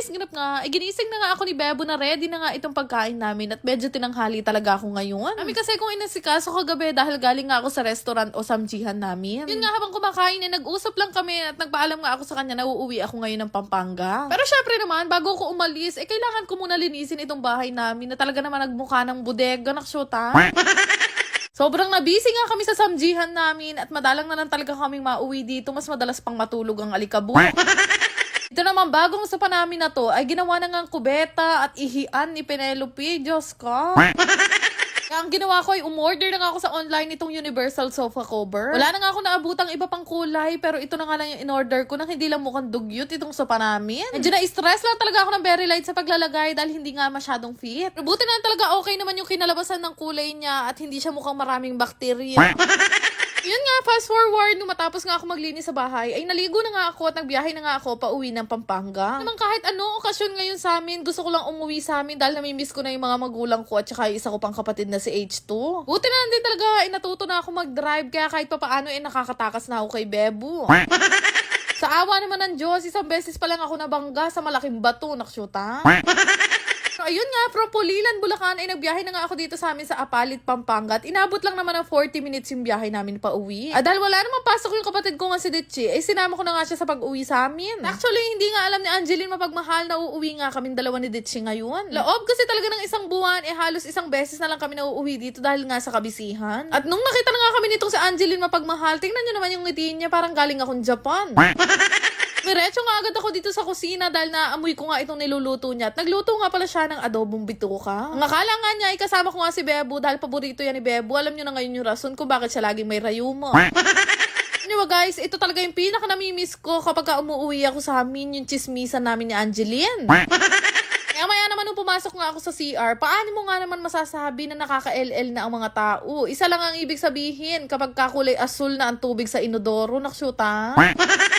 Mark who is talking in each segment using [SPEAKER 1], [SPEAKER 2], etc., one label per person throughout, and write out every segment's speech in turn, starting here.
[SPEAKER 1] guys, ganap nga. Eh, ginising na nga ako ni Bebo na ready na nga itong pagkain namin at medyo tinanghali talaga ako ngayon. Kami kasi kung inasikaso kagabi dahil galing nga ako sa restaurant o samjihan namin. Yun nga habang kumakain eh, nag-usap lang kami at nagpaalam nga ako sa kanya na uuwi ako ngayon ng Pampanga. Pero syempre naman, bago ko umalis, eh kailangan ko muna linisin itong bahay namin na talaga naman nagmukha ng bodega, naksyota. Sobrang nabisi nga kami sa samjihan namin at madalang na lang talaga kaming mauwi dito. Mas madalas pang matulog ang alikabok. Ito naman, bagong sa namin na to, ay ginawa na nga ang kubeta at ihian ni Penelope. Diyos ko. Kaya ang ginawa ko ay umorder na nga ako sa online itong universal sofa cover. Wala na nga ako naabutang iba pang kulay, pero ito na nga lang yung in-order ko nang hindi lang mukhang dugyot itong sofa namin. Medyo na-stress lang talaga ako ng very light sa paglalagay dahil hindi nga masyadong fit. Pero buti na lang talaga okay naman yung kinalabasan ng kulay niya at hindi siya mukhang maraming bakterya. Yun nga, fast forward, nung matapos nga ako maglinis sa bahay, ay naligo na nga ako at nagbiyahe na nga ako pa uwi ng Pampanga. Naman kahit ano okasyon ngayon sa amin, gusto ko lang umuwi sa amin dahil namimiss ko na yung mga magulang ko at saka yung isa ko pang kapatid na si H2. Buti na lang din talaga, ay natuto na ako mag-drive kaya kahit papaano eh nakakatakas na ako kay Bebu. Sa awa naman ng Diyos, isang beses pa lang ako nabangga sa malaking bato, naksyuta. Ayun nga, from Pulilan, Bulacan, ay nagbiyahe na nga ako dito sa amin sa Apalit, Pampanga. At inabot lang naman ng 40 minutes yung biyahe namin pa uwi. Ah, dahil wala naman pasok yung kapatid ko nga si Ditchi, ay sinama ko na nga siya sa pag-uwi sa amin. Actually, hindi nga alam ni Angeline mapagmahal na uuwi nga kaming dalawa ni Ditchi ngayon. Loob kasi talaga ng isang buwan, eh halos isang beses na lang kami na uuwi dito dahil nga sa kabisihan. At nung nakita na nga kami nitong si Angeline mapagmahal, tingnan nyo naman yung ngiti niya, parang galing akong Japan. Miretso nga agad ako dito sa kusina dahil naamoy ko nga itong niluluto niya. At nagluto nga pala siya ng adobong bituka. Ang akala nga niya ay kasama ko nga si Bebo dahil paborito yan ni Bebo. Alam niyo na ngayon yung rason kung bakit siya laging may rayumo. Ano ba guys, ito talaga yung pinaka namimiss ko kapag ka umuwi ako sa amin, yung chismisan namin ni Angeline. Kaya maya naman nung pumasok nga ako sa CR, paano mo nga naman masasabi na nakaka-LL na ang mga tao? Isa lang ang ibig sabihin kapag kakulay asul na ang tubig sa inodoro, naksyuta.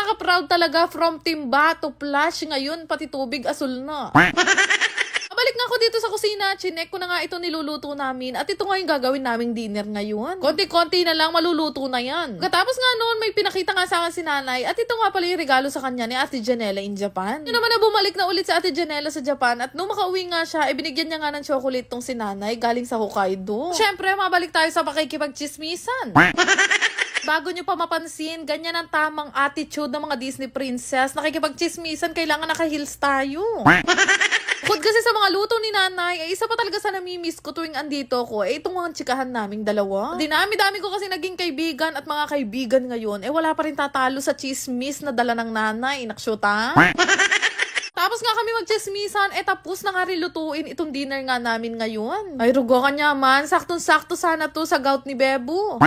[SPEAKER 1] Nakaka-proud talaga from timba to flash ngayon, pati tubig asul na. Balik nga ako dito sa kusina, chinek ko na nga ito niluluto namin at ito nga yung gagawin naming dinner ngayon. Konti-konti na lang, maluluto na yan. Katapos nga noon, may pinakita nga sa akin si nanay at ito nga pala yung regalo sa kanya ni Ate Janela in Japan. Yun naman na bumalik na ulit sa Ate Janela sa Japan at nung makauwi nga siya, ibinigyan niya nga ng chocolate tong si nanay galing sa Hokkaido. Siyempre, mabalik tayo sa pakikipagchismisan. Bago nyo pa mapansin, ganyan ang tamang attitude ng mga Disney princess. Nakikipagchismisan, kailangan naka-heels tayo. Bukod kasi sa mga luto ni nanay, ay isa pa talaga sa namimiss ko tuwing andito ko, eh itong mga tsikahan naming dalawa. Dinami-dami ko kasi naging kaibigan at mga kaibigan ngayon, eh wala pa rin tatalo sa chismis na dala ng nanay, naksyuta. Tapos nga kami magchismisan, eh tapos na nga rin lutuin itong dinner nga namin ngayon. Ay, rugo ka niya man, saktong-sakto sana to sa gout ni Bebu.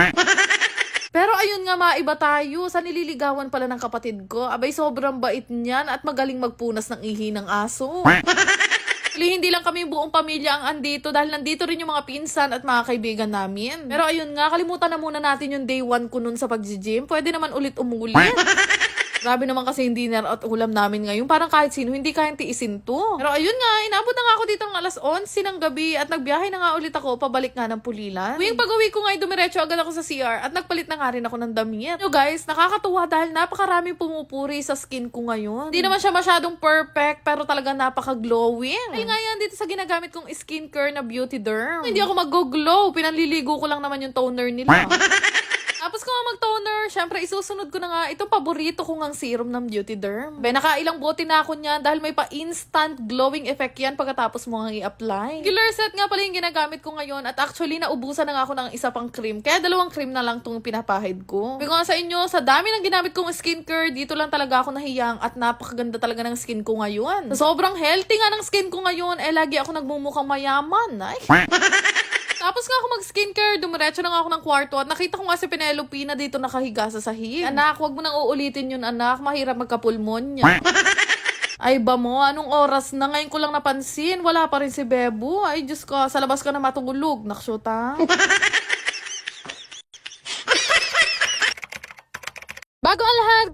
[SPEAKER 1] Pero ayun nga maiba tayo, sa nililigawan pala ng kapatid ko, abay sobrang bait niyan at magaling magpunas ng ihi ng aso. Actually, hindi lang kami buong pamilya ang andito dahil nandito rin yung mga pinsan at mga kaibigan namin. Pero ayun nga, kalimutan na muna natin yung day one ko nun sa pag-gym. Pwede naman ulit umulit. Grabe naman kasi yung dinner at ulam namin ngayon. Parang kahit sino, hindi kayang tiisin to. Pero ayun nga, inabot na nga ako dito ng alas 11 ng gabi at nagbiyahe na nga ulit ako pabalik nga ng Pulilan. Tuwing pag-uwi ko nga, ay dumiretso agad ako sa CR at nagpalit na nga rin ako ng damit. Yo guys, nakakatuwa dahil napakaraming pumupuri sa skin ko ngayon. Hindi naman siya masyadong perfect pero talaga napaka-glowing. Ay nga yan dito sa ginagamit kong skincare na Beauty Derm. Hindi ako mag-glow, pinanliligo ko lang naman yung toner nila. Tapos kung mag-toner, syempre isusunod ko na nga itong paborito ko ngang serum ng Beauty Derm. Be, nakailang bote na ako niyan dahil may pa-instant glowing effect yan pagkatapos mo nga i-apply. Killer set nga pala yung ginagamit ko ngayon at actually naubusan na nga ako ng isa pang cream. Kaya dalawang cream na lang tong pinapahid ko. Sabi ko nga sa inyo, sa dami ng ginamit kong skincare, dito lang talaga ako nahiyang at napakaganda talaga ng skin ko ngayon. Sobrang healthy nga ng skin ko ngayon, eh lagi ako nagmumukhang mayaman. Ay. Tapos nga ako mag-skincare, dumiretso lang ako ng kwarto at nakita ko nga si Penelope na dito nakahiga sa sahig. Anak, wag mo nang uulitin yun anak, mahirap magkapulmonya. Ay ba mo, anong oras na? Ngayon ko lang napansin, wala pa rin si Bebo. Ay Diyos ko, sa labas ka na matulog. Naksyota. Bago ang lahat,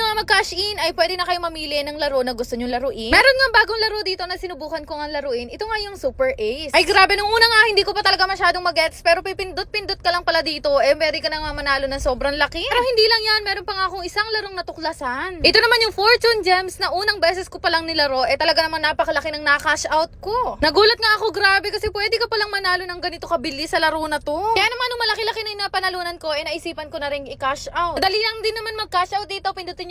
[SPEAKER 2] nga mag-cash in, ay pwede na kayo mamili ng laro na gusto nyo laruin. Meron nga bagong laro dito na sinubukan ko nga laruin. Ito nga yung Super Ace. Ay grabe, nung una nga, hindi ko pa talaga masyadong mag-gets. Pero pipindot-pindot ka lang pala dito. Eh, pwede ka na nga manalo ng sobrang laki. Pero hindi lang yan, meron pa nga akong isang larong natuklasan. Ito naman yung Fortune Gems na unang beses ko palang nilaro. Eh, talaga naman napakalaki ng na-cash out ko. Nagulat nga ako, grabe, kasi pwede ka palang manalo ng ganito kabilis sa laro na to. Kaya naman, nung malaki-laki na yung napanalunan ko, eh, naisipan ko na rin i-cash out. Dali lang din naman mag-cash out dito. Pindutin